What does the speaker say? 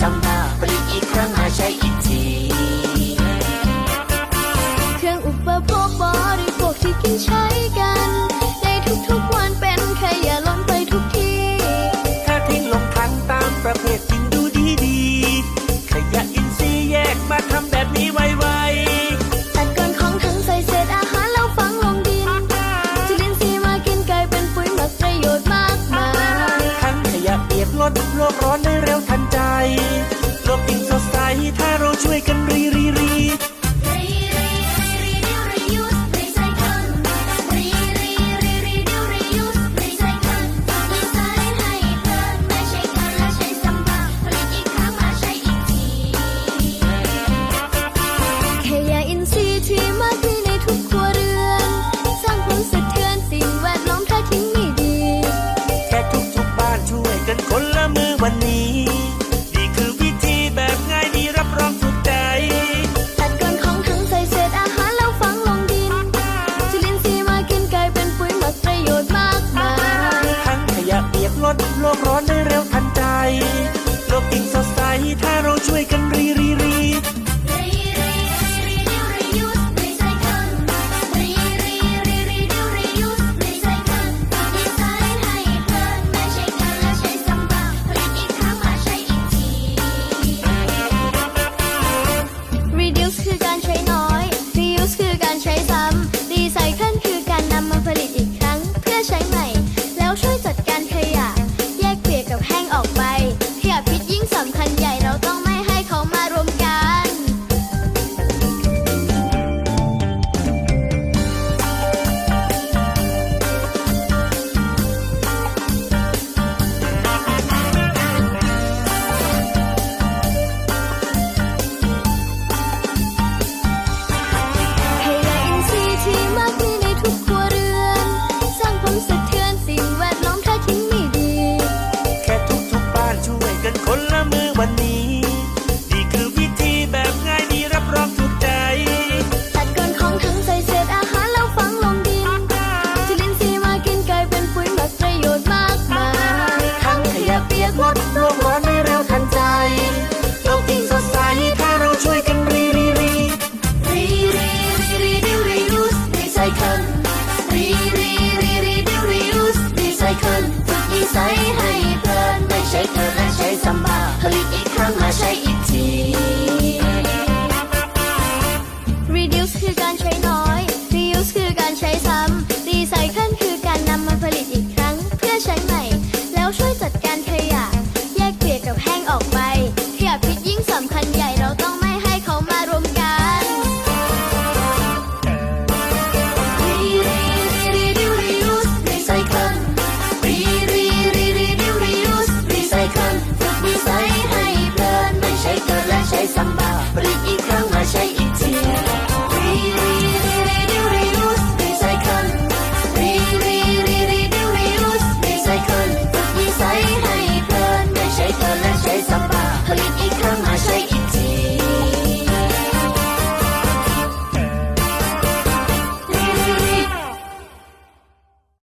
ซ้ำหน้าผลิตอีกครั้งมาใช้อีกทีเครื่องอุปโภคบริโภคที่กินใช้กัน ในทุกๆวันเป็นขยะล้นไปทุกที่ถ้าทิ้งลงถังตามประเภทจริงดูดีดีๆขยะอินทรีย์แยกมาทำแบบนี้ไวตัดก้อนของทั้งใส่เศษอาหารแล้วฝังลงดินจุลินทรีย์มากินกลายเป็นปุ๋ยหมักประโยชน์มากมายๆทั้งขยะเปียกลดโลกร้อนได้เร็วทันใจโลกยิ่ง shake her.